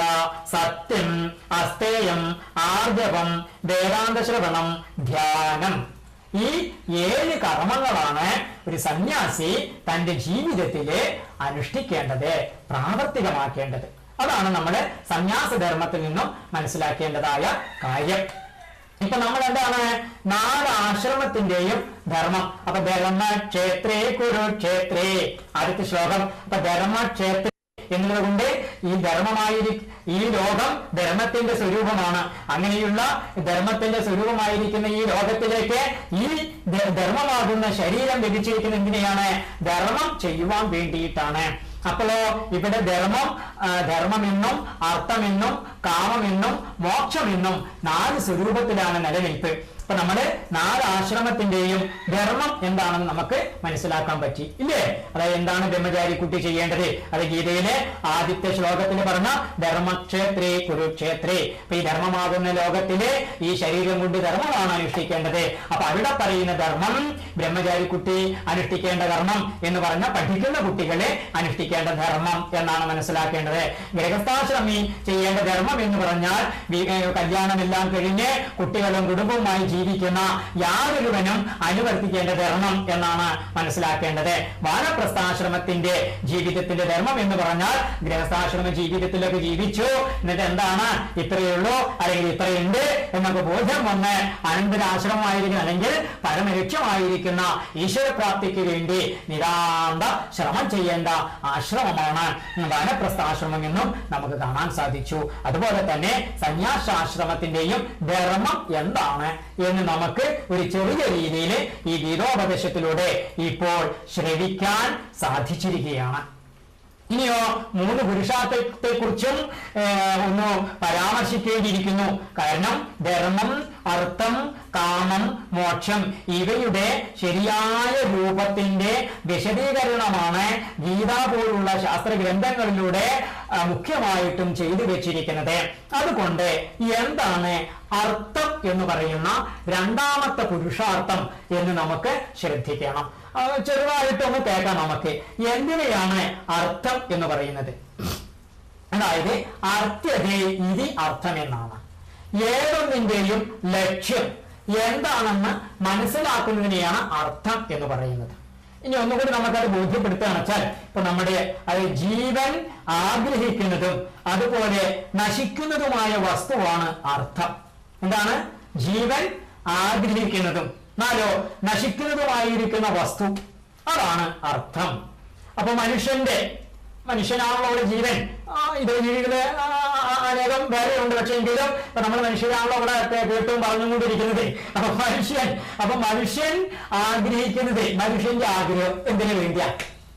സത്യം അസ്തേയം ആർജവം വേദാന്തശ്രവണം ധ്യാനം. ഈ ഏഴ് കർമ്മങ്ങളാണ് ഒരു സന്യാസി തന്റെ ജീവിതത്തിൽ അനുഷ്ഠിക്കേണ്ടത് പ്രാവർത്തികമാക്കേണ്ടത്. അതാണ് നമ്മൾ സന്യാസധർമ്മത്തിൽ നിന്നും മനസ്സിലാക്കേണ്ടതായ കാര്യം. ഇപ്പൊ നമ്മൾ എന്താണ്? നാല് ആശ്രമത്തിന്റെയും ധർമ്മം. അപ്പൊ ധർമ്മക്ഷേത്രേ കുരുക്ഷേത്രേ. അടുത്ത ശ്ലോകം. അപ്പൊ ധർമ്മക്ഷേത്ര എന്നുള്ളത് കൊണ്ട് ഈ ധർമ്മമായിരി ഈ ലോകം ധർമ്മത്തിന്റെ സ്വരൂപമാണ്. അങ്ങനെയുള്ള ധർമ്മത്തിന്റെ സ്വരൂപമായിരിക്കുന്ന ഈ ലോകത്തിലേക്ക് ഈ ധർമ്മമാകുന്ന ശരീരം ലഭിച്ചിരിക്കുന്ന എന്തിനെയാണ്? ധർമ്മം ചെയ്യുവാൻ വേണ്ടിയിട്ടാണ്. അപ്പോഴോ ഇവിടെ ധർമ്മം ധർമ്മമെന്നും അർത്ഥമെന്നും കാമമെന്നും മോക്ഷമെന്നും നാല് സ്വരൂപത്തിലാണ് നിലനിൽപ്പ്. അപ്പൊ നമ്മുടെ നാല് ആശ്രമത്തിന്റെയും ധർമ്മം എന്താണെന്ന് നമുക്ക് മനസ്സിലാക്കാൻ പറ്റി ഇല്ലേ? അതായത് എന്താണ് ബ്രഹ്മചാരി കുട്ടി ചെയ്യേണ്ടത്? അത് ഗീതയിലെ ആദ്യത്തെ ശ്ലോകത്തിൽ പറഞ്ഞ ധർമ്മക്ഷേത്രേ കുരുക്ഷേത്രേ. അപ്പൊ ഈ ധർമ്മമാകുന്ന ലോകത്തിലെ ഈ ശരീരം കൊണ്ട് ധർമ്മമാണ് അനുഷ്ഠിക്കേണ്ടത്. അപ്പൊ അവിടെ പറയുന്ന ധർമ്മം ബ്രഹ്മചാരി കുട്ടി അനുഷ്ഠിക്കേണ്ട ധർമ്മം എന്ന് പറഞ്ഞ പഠിക്കുന്ന കുട്ടികളെ അനുഷ്ഠിക്കേണ്ട ധർമ്മം എന്നാണ് മനസ്സിലാക്കേണ്ടത്. ഗൃഹസ്ഥാശ്രമി ചെയ്യേണ്ട ധർമ്മം എന്ന് പറഞ്ഞാൽ കല്യാണമെല്ലാം കഴിഞ്ഞ് കുട്ടികളും കുടുംബവുമായി ജീവിക്കുന്ന യാതൊരുവനും അനുവർത്തിക്കേണ്ട ധർമ്മം എന്നാണ് മനസ്സിലാക്കേണ്ടത്. വാനപ്രസ്ഥാശ്രമത്തിന്റെ ജീവിതത്തിന്റെ ധർമ്മം എന്ന് പറഞ്ഞാൽ ഗൃഹസ്ഥാശ്രമ ജീവിതത്തിലൊക്കെ ജീവിച്ചു. എന്നിട്ട് എന്താണ്? ഇത്രയേ ഉള്ളൂ അല്ലെങ്കിൽ ഇത്രയുണ്ട് എന്നൊക്കെ ബോധ്യം വന്ന് അനന്തരാശ്രമമായിരിക്കുന്ന അല്ലെങ്കിൽ പരമലക്ഷ്യമായിരിക്കുന്ന ഈശ്വരപ്രാപ്തിക്ക് വേണ്ടി നിതാന്ത ശ്രമം ചെയ്യേണ്ട ആശ്രമമാണ് വാനപ്രസ്ഥാശ്രമം എന്നും നമുക്ക് കാണാൻ സാധിച്ചു. അതുപോലെ തന്നെ സന്യാസാശ്രമത്തിന്റെയും ധർമ്മം എന്താണ് എന്ന് നമുക്ക് ഒരു ചെറിയ രീതിയിൽ ഈ ഗീതോപദേശത്തിലൂടെ ഇപ്പോൾ ശ്രവിക്കാൻ സാധിച്ചിരിക്കുകയാണ്. ഇനിയോ മൂന്ന് പുരുഷാർത്ഥത്തെ കുറിച്ചും ഒന്ന് പരാമർശിക്കേണ്ടിയിരിക്കുന്നു. കാരണം ധർമ്മം അർത്ഥം കാമം മോക്ഷം ഇവയുടെ ശരിയായ രൂപത്തിന്റെ വിശദീകരണമാണ് ഗീത പോലുള്ള ശാസ്ത്ര ഗ്രന്ഥങ്ങളിലൂടെ മുഖ്യമായിട്ടും ചെയ്തു വെച്ചിരിക്കുന്നത്. അതുകൊണ്ട് എന്താണ് അർത്ഥം എന്ന് പറയുന്ന രണ്ടാമത്തെ പുരുഷാർത്ഥം എന്ന് നമുക്ക് ശ്രദ്ധിക്കണം. ചെറുതായിട്ടൊന്ന് കേൾക്കാം നമുക്ക്. എന്തിനെയാണ് അർത്ഥം എന്ന് പറയുന്നത്? അതായത് അർത്ഥ്യതേ ഇതി അർത്ഥം എന്നാണ്. ഏതൊന്നിന്റെയും ലക്ഷ്യം എന്താണെന്ന് മനസ്സിലാക്കുന്നതിനെയാണ് അർത്ഥം എന്ന് പറയുന്നത്. ഇനി ഒന്നുകൂടി നമുക്കത് ബോധ്യപ്പെടുത്തുകയാണ് വെച്ചാൽ ഇപ്പൊ നമ്മുടെ അത് ജീവൻ ആഗ്രഹിക്കുന്നതും അതുപോലെ നശിക്കുന്നതുമായ വസ്തുവാണ് അർത്ഥം. എന്താണ്? ജീവൻ ആഗ്രഹിക്കുന്നതും. എന്നാലോ നശിക്കുന്നതുമായിരിക്കുന്ന വസ്തു. അതാണ് അർത്ഥം. അപ്പൊ മനുഷ്യന്റെ മനുഷ്യനാണല്ലോ ഒരു ജീവൻ. ഇത് ജീവിക്കുന്ന അനേകം വേറെയുണ്ട് പക്ഷെ എങ്കിലും നമ്മൾ മനുഷ്യരാണല്ലോ ഇവിടെ കേട്ടും പറഞ്ഞുകൊണ്ടിരിക്കുന്നത് അപ്പൊ മനുഷ്യൻ അപ്പൊ മനുഷ്യൻ ആഗ്രഹിക്കുന്നത് മനുഷ്യന്റെ ആഗ്രഹം എന്തിനു വേണ്ടിയാ?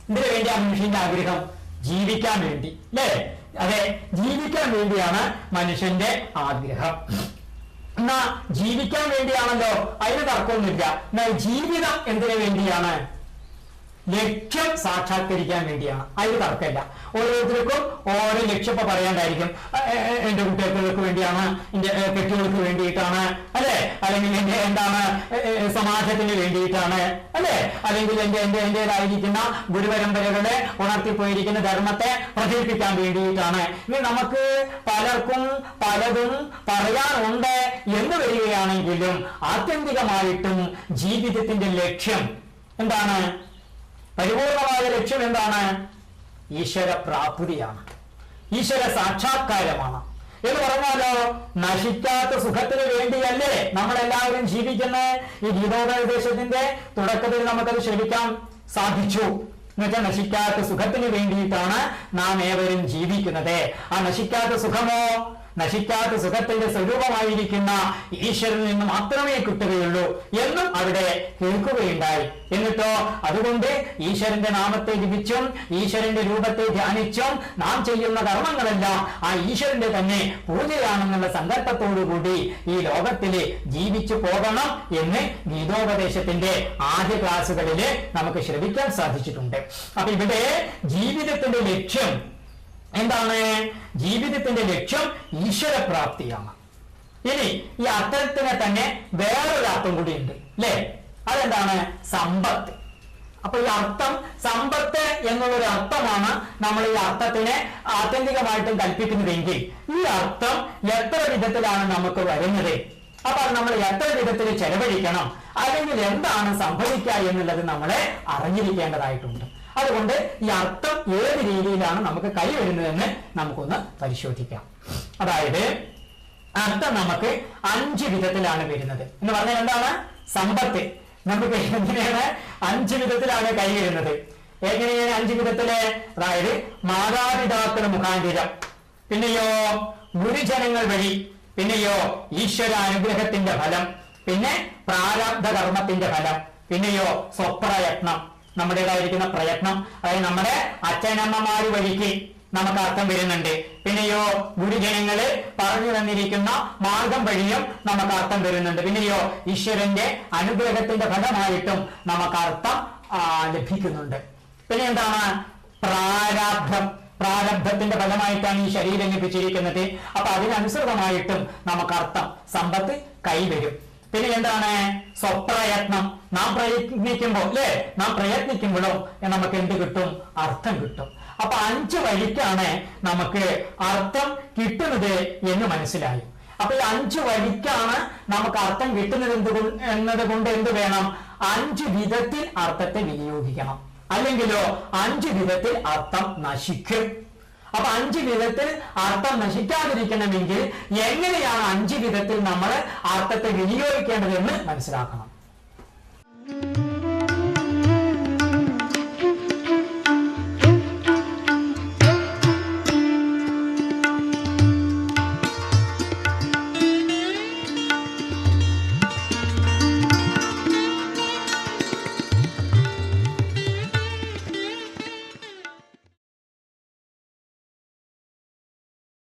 എന്തിനു വേണ്ടിയാ മനുഷ്യന്റെ ആഗ്രഹം? ജീവിക്കാൻ വേണ്ടി. അല്ലേ? അതെ ജീവിക്കാൻ വേണ്ടിയാണ് മനുഷ്യന്റെ ആഗ്രഹം. എന്നാ ജീവിക്കാൻ വേണ്ടിയാണല്ലോ? അതിന് തർക്കമൊന്നുമില്ല. എന്നാൽ ജീവിതം എന്തിനു വേണ്ടിയാണ്? ലക്ഷ്യം സാക്ഷാത്കരിക്കാൻ വേണ്ടിയാണ് അതിന് തർക്കമില്ല. ഓരോരുത്തർക്കും ഓരോ ലക്ഷ്യം ഇപ്പൊ പറയാണ്ടായിരിക്കും. എന്റെ കുട്ടികൾക്ക് വേണ്ടിയാണ് എന്റെ കെട്ടികൾക്ക് വേണ്ടിയിട്ടാണ് അല്ലെ? അല്ലെങ്കിൽ എന്റെ എന്താണ് സമാജത്തിന് വേണ്ടിയിട്ടാണ് അല്ലെ? അല്ലെങ്കിൽ എന്റെ എന്റെ എന്റേതായിരിക്കുന്ന ഗുരുപരമ്പരകളെ ഉണർത്തിപ്പോയിരിക്കുന്ന ധർമ്മത്തെ പ്രചരിപ്പിക്കാൻ വേണ്ടിയിട്ടാണ്. ഇനി നമുക്ക് പലർക്കും പലതും പറയാനുണ്ട് എന്ന് വരികയാണെങ്കിലും ആത്യന്തികമായിട്ടും ജീവിതത്തിന്റെ ലക്ഷ്യം എന്താണ്? പരിപൂർണമായ ലക്ഷ്യം എന്താണ്? ഈശ്വര പ്രാപ്തിയാണ് ഈശ്വര സാക്ഷാത്കാരമാണ് എന്ന് പറഞ്ഞാലോ നശിക്കാത്ത സുഖത്തിന് വേണ്ടിയല്ലേ നമ്മളെല്ലാവരും ജീവിക്കുന്നത് ഈ ഗീതോപദേശത്തിന്റെ തുടക്കത്തിൽ നമുക്കത് ശ്രമിക്കാൻ സാധിച്ചു. എന്നുവെച്ചാൽ നശിക്കാത്ത സുഖത്തിന് വേണ്ടിയിട്ടാണ് നാം ഏവരും ജീവിക്കുന്നത്. ആ നശിക്കാത്ത സുഖമോ? നശിക്കാത്ത സുഖത്തിന്റെ സ്വരൂപമായിരിക്കുന്ന ഈശ്വരനിൽ നിന്ന് മാത്രമേ കിട്ടുകയുള്ളൂ എന്നും അവിടെ കേൾക്കുകയുണ്ടായി. എന്നിട്ടോ അതുകൊണ്ട് ഈശ്വരന്റെ നാമത്തെ ജപിച്ചും ഈശ്വരന്റെ രൂപത്തെ ധ്യാനിച്ചും നാം ചെയ്യുന്ന കർമ്മങ്ങളെല്ലാം ആ ഈശ്വരന്റെ തന്നെ പൂജയാണെന്നുള്ള സങ്കല്പത്തോടുകൂടി ഈ ലോകത്തിൽ ജീവിച്ചു പോകണം എന്ന് ഗീതോപദേശത്തിന്റെ ആദ്യ ക്ലാസ്സുകളിൽ നമുക്ക് ശ്രവിക്കാൻ സാധിച്ചിട്ടുണ്ട്. അപ്പൊ ഇവിടെ ജീവിതത്തിന്റെ ലക്ഷ്യം എന്താണ്? ജീവിതത്തിന്റെ ലക്ഷ്യം ഈശ്വരപ്രാപ്തിയാണ്. ഇനി ഈ അർത്ഥത്തിന് തന്നെ വേറൊരു അർത്ഥം കൂടിയുണ്ട് അല്ലേ? അതെന്താണ്? സമ്പത്ത്. അപ്പൊ ഈ അർത്ഥം സമ്പത്ത് എന്നുള്ളൊരു അർത്ഥമാണ് നമ്മൾ ഈ അർത്ഥത്തിനെ ആത്യന്തികമായിട്ടും കൽപ്പിക്കുന്നതെങ്കിൽ ഈ അർത്ഥം എത്ര വിധത്തിലാണ് നമുക്ക് വരുന്നത്? അപ്പൊ അത് നമ്മൾ എത്ര വിധത്തിൽ ചെലവഴിക്കണം? അല്ലെങ്കിൽ എന്താണ് സംഭവിക്കുക എന്നുള്ളത് നമ്മളെ അറിഞ്ഞിരിക്കേണ്ടതായിട്ടുണ്ട്. അതുകൊണ്ട് ഈ അർത്ഥം ഏത് രീതിയിലാണ് നമുക്ക് കൈവരുന്നതെന്ന് നമുക്കൊന്ന് പരിശോധിക്കാം. അതായത് അർത്ഥം നമുക്ക് അഞ്ച് വിധത്തിലാണ് വരുന്നത്. എന്ന് പറഞ്ഞാൽ എന്താണ്? സമ്പത്ത്. നമുക്ക് എങ്ങനെയാണ് അഞ്ച് വിധത്തിലാണ് കൈവരുന്നത്? എങ്ങനെയാണ് അഞ്ച് വിധത്തിൽ? അതായത് മാതാപിതാക്കൾ മുഖാന്തിരം. പിന്നെയോ ഗുരുജനങ്ങൾ വഴി. പിന്നെയോ ഈശ്വര അനുഗ്രഹത്തിന്റെ ഫലം. പിന്നെ പ്രാരബ്ധ കർമ്മത്തിന്റെ ഫലം. പിന്നെയോ സ്വപ്രയത്നം. നമ്മുടേതായിരിക്കുന്ന പ്രയത്നം. അതായത് നമ്മുടെ അച്ഛനമ്മമാര് വഴിക്ക് നമുക്ക് അർത്ഥം വരുന്നുണ്ട്. പിന്നെയോ ഗുരുജനങ്ങൾ പറഞ്ഞു തന്നിരിക്കുന്ന മാർഗം വഴിയും നമുക്ക് അർത്ഥം വരുന്നുണ്ട്. പിന്നെയോ ഈശ്വരന്റെ അനുഗ്രഹത്തിന്റെ ഫലമായിട്ടും നമുക്ക് അർത്ഥം ലഭിക്കുന്നുണ്ട്. പിന്നെ എന്താണ്? പ്രാരാബ്ധം. പ്രാരബ്ധത്തിന്റെ ഫലമായിട്ടാണ് ഈ ശരീരം ലഭിച്ചിരിക്കുന്നത്. അപ്പൊ അതിനനുസൃതമായിട്ടും നമുക്ക് അർത്ഥം സമ്പത്ത് കൈവരും. പിന്നെ എന്താണ് സ്വപ്രയത്നം. നാം പ്രയത്നിക്കുമ്പോൾ അല്ലെ? നാം പ്രയത്നിക്കുമ്പോഴോ നമുക്ക് എന്ത് കിട്ടും? അർത്ഥം കിട്ടും. അപ്പൊ അഞ്ച് വഴിക്കാണ് നമുക്ക് അർത്ഥം കിട്ടുന്നത് എന്ന് മനസ്സിലായി. അപ്പൊ ഈ അഞ്ച് വഴിക്കാണ് നമുക്ക് അർത്ഥം കിട്ടുന്നത് എന്ത് എന്നത് കൊണ്ട് എന്ത് വേണം? അഞ്ച് വിധത്തിൽ അർത്ഥത്തെ വിനിയോഗിക്കണം. അല്ലെങ്കിലോ അഞ്ച് വിധത്തിൽ അർത്ഥം നശിക്കും. അപ്പൊ അഞ്ച് വിധത്തിൽ അർത്ഥം നശിക്കാതിരിക്കണമെങ്കിൽ എങ്ങനെയാണ് അഞ്ച് വിധത്തിൽ നമ്മൾ അർത്ഥത്തെ വിനിയോഗിക്കേണ്ടതെന്ന് മനസ്സിലാക്കണം.